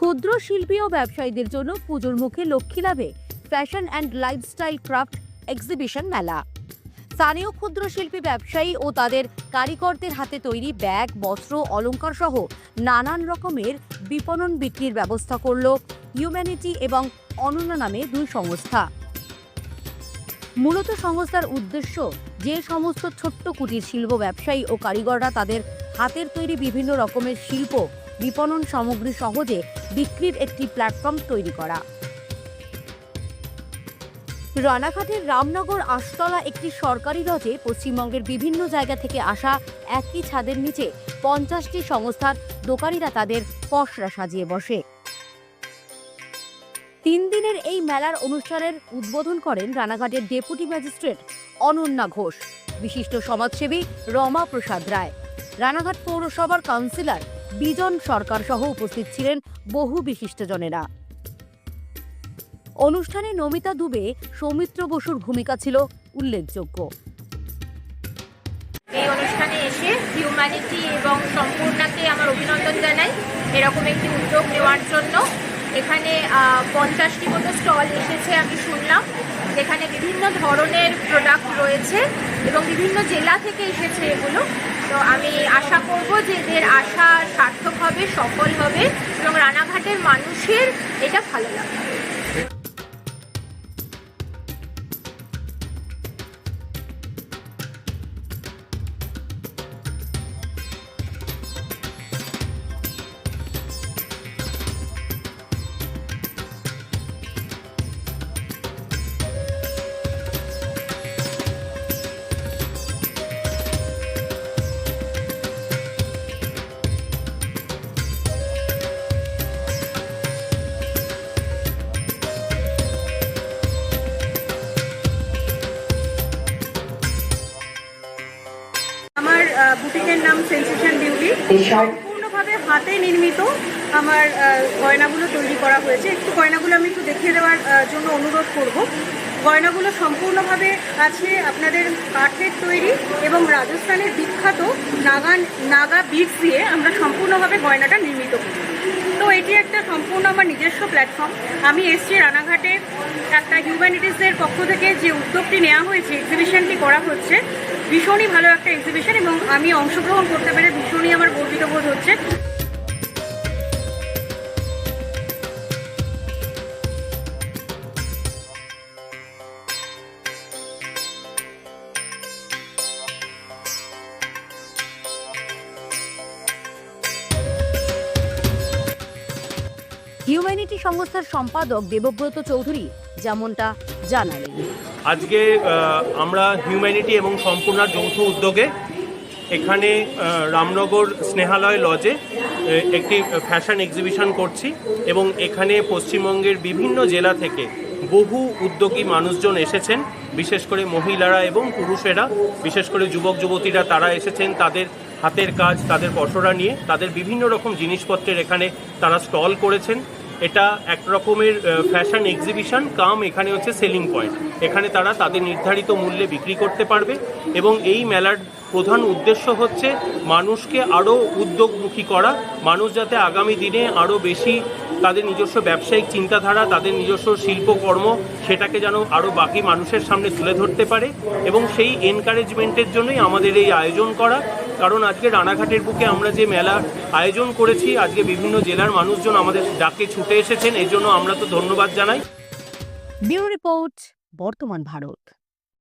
ক্ষুদ্র শিল্পী ও ব্যবসায়ীদের জন্য পুজোর মুখে লক্ষ্মী লাভে fashion and lifestyle craft exhibition মেলা। স্থানীয় ক্ষুদ্র শিল্পী ব্যবসায়ী ও তাদের কারিগরদের হাতে তৈরি ব্যাগ, বস্ত্র, অলংকার সহ নানান রকমের বিপণন বিক্রির ব্যবস্থা করল হিউম্যানিটি এবং অনন্য নামে দুই সংস্থা। মূলত সংস্থার উদ্দেশ্য যে সমস্ত ছোট্ট কুটির শিল্প ব্যবসায়ী ও কারিগররা তাদের হাতের তৈরি বিভিন্ন রকমের শিল্প বিপণন সামগ্রী সহজে বিক্রির একটি প্ল্যাটফর্ম তৈরি করা। রানাঘাটের রামনগর আশতলা একটি সরকারি লজে পশ্চিমবঙ্গের বিভিন্ন জায়গা থেকে আসা একই ছাদের নিচে পঞ্চাশটি সংস্থার দোকানিরা তাদের পসরা সাজিয়ে বসে। তিন দিনের এই মেলার অনুষ্ঠানের উদ্বোধন করেন রানাঘাটের ডেপুটি ম্যাজিস্ট্রেট অনন্যা ঘোষ। বিশিষ্ট সমাজসেবী রমা প্রসাদ রায়। রানাঘাট পৌরসভার কাউন্সিলর বিজন সরকার সহ উপস্থিত ছিলেন বহু বিশিষ্টজনেরা। অনুষ্ঠানে নমিতা দুবে সৌমিত্র বসুর ভূমিকা ছিল উল্লেখযোগ্য। এই অনুষ্ঠানে এসে হিউম্যানিটি এবং সম্পূর্ণাকে আমার অভিনন্দন জানাই। এরকম একটি উদ্যোগ নেওয়ার জন্য। এখানে পঞ্চাশটি মতো স্টল এসেছে আমি শুনলাম। এখানে বিভিন্ন ধরনের প্রোডাক্ট রয়েছে এবং বিভিন্ন জেলা থেকে এসেছে এগুলো। তো আমি আশা করব যে এদের আশা সার্থক হবে, সফল হবে এবং রানাঘাটের মানুষের এটা ভালো লাগবে। আহ, নাম সেন্সেশন বিউটি। সম্পূর্ণভাবে হাতে নির্মিত আমার গয়নাগুলো তৈরি করা হয়েছে। একটু গয়নাগুলো আমি একটু দেখিয়ে দেওয়ার জন্য অনুরোধ করব। গয়নাগুলো সম্পূর্ণভাবে আছে আপনাদের কাঠের তৈরি এবং রাজস্থানের বিখ্যাত নাগান নাগা বিটস দিয়ে আমরা সম্পূর্ণভাবে গয়নাটা নির্মিত করি। তো এটি একটা সম্পূর্ণ আমার নিজস্ব প্ল্যাটফর্ম আমি এসছি রানাঘাটে। একটা হিউম্যানিটিসের পক্ষ থেকে যে উদ্যোগটি নেওয়া হয়েছে এক্সিবিশনটি করা হচ্ছে ভীষণই ভালো একটা এক্সিবিশন এবং আমি অংশগ্রহণ করতে পেরে ভীষণই আমার গর্বিত বোধ হচ্ছে। হিউম্যানিটি সংস্থার সম্পাদক দেবব্রত চৌধুরী যেমনটা জানালেন। আজকে আমরা হিউম্যানিটি এবং সম্পূর্ণার যৌথ উদ্যোগে এখানে রামনগর স্নেহালয় লজে একটি ফ্যাশন এক্সিবিশন করছি এবং এখানে পশ্চিমবঙ্গের বিভিন্ন জেলা থেকে বহু উদ্যোগী মানুষজন এসেছেন, বিশেষ করে মহিলারা এবং পুরুষেরা, বিশেষ করে যুবক, যুবতীরা তারা এসেছেন তাদের হাতের কাজ, তাদের পসরা নিয়ে, তাদের বিভিন্ন রকম জিনিসপত্রের এখানে তারা স্টল করেছেন। এটা এক রকমের ফ্যাশন এক্সিবিশন কাম এখানে হচ্ছে সেলিং পয়েন্ট এখানে তারা তাদের নির্ধারিত মূল্যে বিক্রি করতে পারবে এবং এই মেলার প্রধান উদ্দেশ্য হচ্ছে মানুষকে আরও উদ্যোগমুখী করা, মানুষ যাতে আগামী দিনে আরও বেশি তাদের নিজস্ব ব্যবসায়িক চিন্তাধারা, তাদের নিজস্ব শিল্পকর্ম, সেটাকে যেন আরও বাকি মানুষের সামনে তুলে ধরতে পারে এবং সেই এনকারেজমেন্টের জন্যই আমাদের এই আয়োজন করা। কারণ আজকে রানাঘাটের বুকে আমরা যে মেলা আয়োজন করেছি, আজকে বিভিন্ন জেলার মানুষজন আমাদের ডাকে ছুটে এসেছেন এই জন্য আমরা তো ধন্যবাদ জানাই। বর্তমান ভারত।